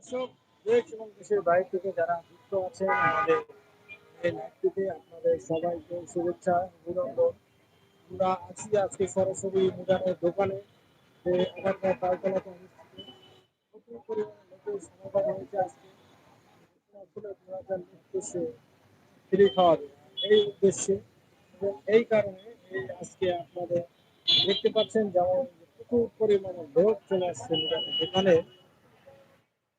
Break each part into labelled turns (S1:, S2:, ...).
S1: দর্শক, দেশ এবং দেশের বাইরে থেকে যারা যুক্ত আছেন, আমাদের এই লাইভটিতে আপনাদের সবাইকে শুভেচ্ছা, অভিনন্দন। আমরা আছি আজকে সরাসরি মুদানের দোকানে, যে তালতলাতে অনুষ্ঠিত প্রচুর পরিমাণে লোকের সমাগম হয়েছে আজকে। উদ্দেশ্যে ফ্রি খাওয়া এই উদ্দেশ্যে এবং এই কারণে এই আজকে আপনাদের দেখতে পাচ্ছেন, যেমন প্রচুর পরিমাণে লোক চলে আসছে মুদানের দোকানে।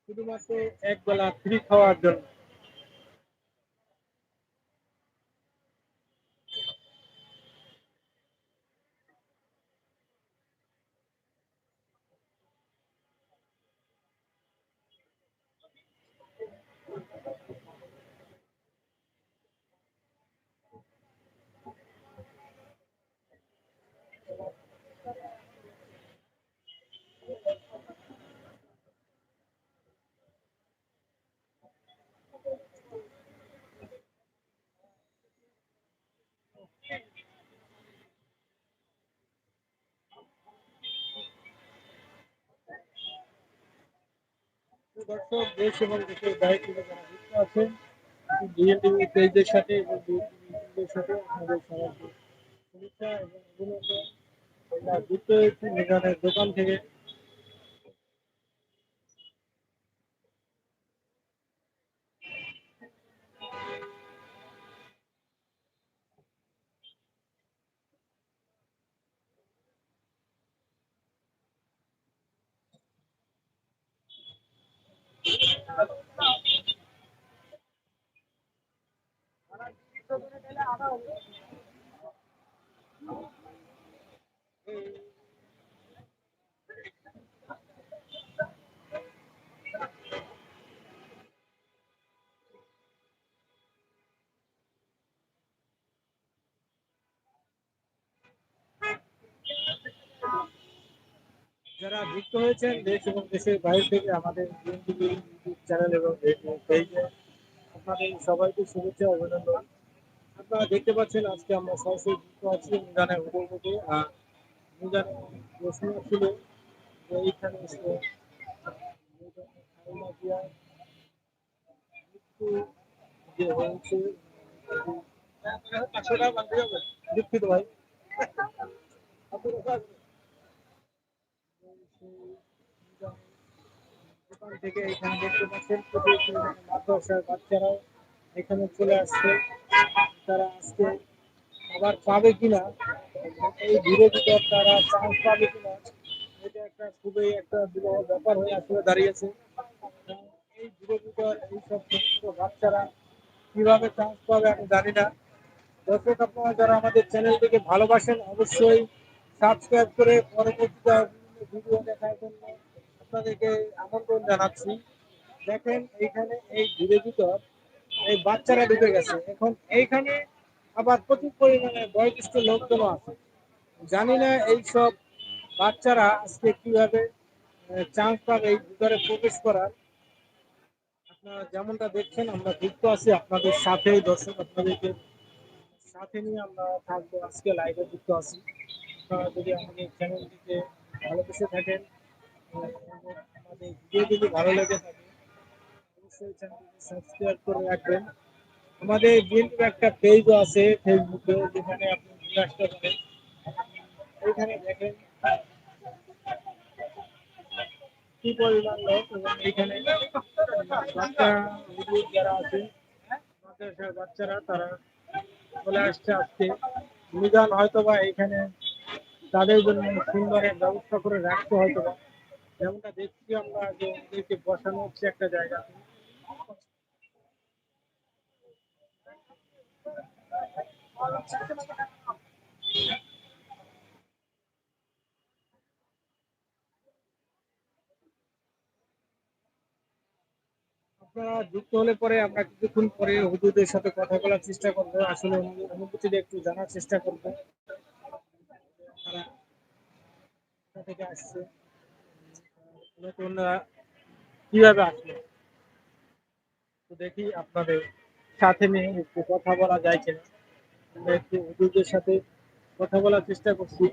S1: শুধুমাত্র এক বেলা ফ্রি খাওয়ার জন্য। দর্শক, দেশ এবং দেশের বাইরে যারা যুক্ত আছেন সাথে এবং ডিএনটিভির সাথে আমাদের সবাইকে শুভেচ্ছা এবং অভিনন্দন। আমরা যুক্ত হয়েছি দোকান থেকে। আধা যারা যুক্ত হয়েছেন দেশ এবং দেশের বাইরে থেকে আমাদের ডিএনটিভি ইউটিউব চ্যানেল এবং পেজে আপনাদের সবাইকে শুভেচ্ছা অভিনন্দন। আপনারা দেখতে পাচ্ছেন আজকে আমরা সরাসরি যুক্ত আছি মিজানের থেকে আর মিজানের প্রশ্ন ছিল যে এইখানে এসে মৃত্যু যে হয়েছে দুঃখিত ভাই। বাচ্চারাও এখানে চলে আসছে। তারা আজকে আবার পাবে কিনা, এই বিরোধীদের তারা চান্স পাবে কিনা, এটা একটা খুবই একটা বিরহ ব্যাপার হয়ে আসলে দাঁড়িয়েছে। এই বিরোধীদের এইসব ছোট বাচ্চারা কীভাবে চান্স পাবে আমি জানি না। দর্শক, আপনারা যারা আমাদের চ্যানেলটিকে ভালোবাসেন, অবশ্যই সাবস্ক্রাইব করে পরবর্তীতে ভিডিও দেখার জন্য আপনাদেরকে আমন্ত্রণ জানাচ্ছি। দেখেন এইখানে এই ধীরে ভিতর এই বাচ্চারা ঢুকে গেছে। এখন এইখানে আবার প্রচুর পরিমাণে বয়োজ্যেষ্ঠ লোকজনও আছে। জানি না এইসব বাচ্চারা আজকে কীভাবে চান্স পাবে এই ভিতরে প্রবেশ করার। আপনারা যেমনটা দেখছেন, আমরা যুক্ত আছি আপনাদের সাথে দর্শক আপনাদেরকে সাথে নিয়ে আমরা থাকব আজকে লাইভে যুক্ত আছি। যদি আমাদের চ্যানেলটিকে ভালোবেসে থাকেন এবং আমাদের ভিডিও যদি ভালো লেগে থাকে, অবশ্যই চ্যানেলটি সাবস্ক্রাইব করে রাখবেন। আমাদের বিএনপির একটা পেজও আছে ফেসবুকে যেখানে আপনি ঘুরে আসতে পারেন ওইখানে দেখেন কি পরিমাণ লোক এবং এইখানে বাচ্চা যারা আছে বাচ্চারা, তারা চলে আসছে আজকে। মিজান হয়তো বা এখানে তাদের জন্য সুন্দর ব্যবস্থা করে রাখতে হয়তো যেমনটা দেখছি আমরা যে ওদেরকে বসানো হচ্ছে একটা জায়গা। আপনারা যুক্ত হলে পরে আমরা কিছুক্ষণ পরে হুজুরদের সাথে কথা বলার চেষ্টা করব। আসলে অনুভূতিটা একটু জানার চেষ্টা করব। থেকে আসছে। নতুনরা কীভাবে আসলো? তো দেখি আপনাদের সাথে নিয়ে একটু কথা বলা যায় কিনা। আমরা একটু সাথে কথা বলার চেষ্টা করছি।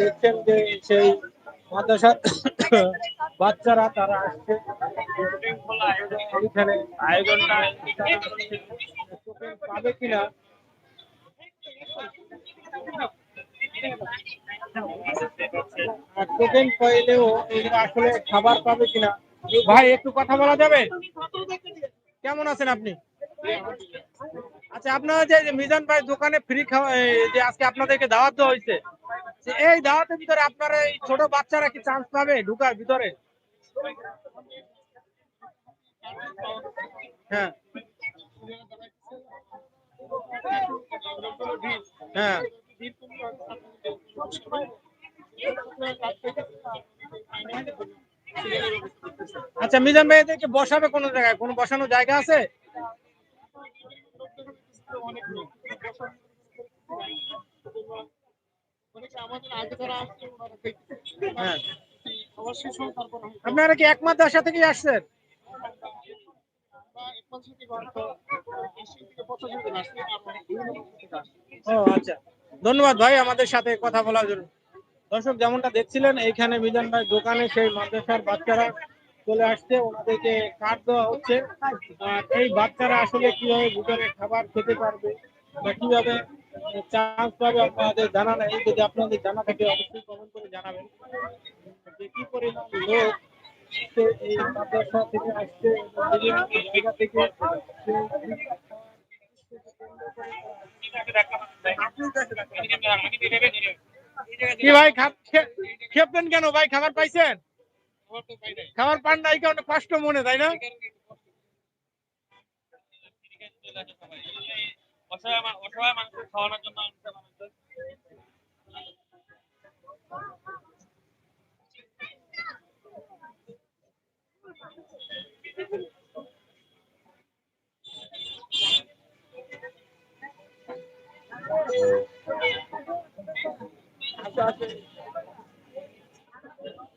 S1: দেখছেন যে সেই মাদ্রাসার বাচ্চারা, তারা আসছে। পাবে কিনা? আসলে খাবার পাবে কিনা? ভাই, একটু কথা বলা যাবে? কেমন আছেন আপনি? আচ্ছা আপনারা যে মিজান ভাই দোকানে ফ্রি খাওয়া যে আজকে আপনাদেরকে দাওয়াত দেওয়া হয়েছে এই দাওয়াতের ভিতরে আপনারা এই ছোট বাচ্চারা কি চান্স পাবে ঢুকার ভিতরে? হ্যাঁ। হ্যাঁ। আচ্ছা মিজান ভাই এদেরকে বসাবে কোন জায়গায়? কোনো বসানো জায়গা আছে? হ্যাঁ আপনারা কি এক মাদ্রাসা থেকেই আসছেন? ও আচ্ছা। ধন্যবাদ ভাই আমাদের সাথে কথা বলার জন্য। দর্শক যেমনটা দেখছিলেন এইখানে মিজান ভাই দোকানে সেই মাদ্রাসার বাচ্চারা চলে আসছে। ওনাদেরকে কার্ড দেওয়া হচ্ছে। আর এই বাচ্চারা আসলে কীভাবে ভিতরে খাবার খেতে পারবে বা কীভাবে চান্স পাবে আপনাদের জানা নাই। যদি আপনাদের জানা থাকে, অবশ্যই কমেন্ট করে জানাবেন। যে কি পরিমাণ লোক এই মাদ্রাসা থেকে আসছে জায়গা থেকে কেন ভাই? খাবার পাইছেন? খাবার পান না এই কারণে কষ্ট মনে, তাই না?
S2: অসহায় খাওয়ানোর জন্য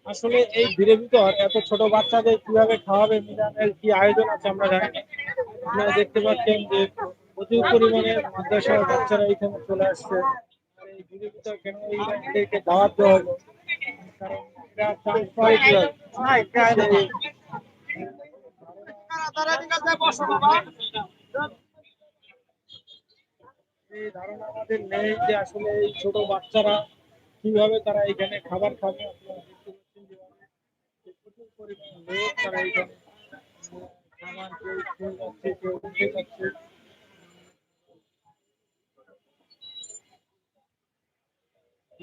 S1: আসলে এই ভিড়ের ভিতর এত ছোট বাচ্চাদের কীভাবে খাওয়াবে মিলানের কি আয়োজন আছে আমরা জানি। আপনারা দেখতে পাচ্ছেন যে প্রচুর পরিমাণে মাদ্রাসার বাচ্চারা এখানে চলে আসছে। কারণ? এই ধারণা আমাদের যে আসলে ছোট বাচ্চারা কীভাবে তারা এখানে খাবার খাবে। আপনারা প্রচুর পরিমাণ লোক তারা এখানে।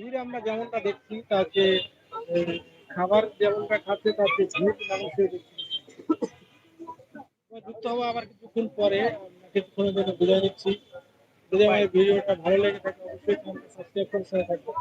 S1: ভিড় আমরা যেমনটা দেখছি তার যে খাবার যেমনটা খাচ্ছে, তার যে ভিড় মানুষের যুক্ত হব আবার কিছুক্ষণ পরে কিছুক্ষণের জন্য বিদায় নিচ্ছি। যদি আমার ভিডিওটা ভালো লেগে থাকে, অবশ্যই সাবস্ক্রাইব করে সাথে থাকবেন।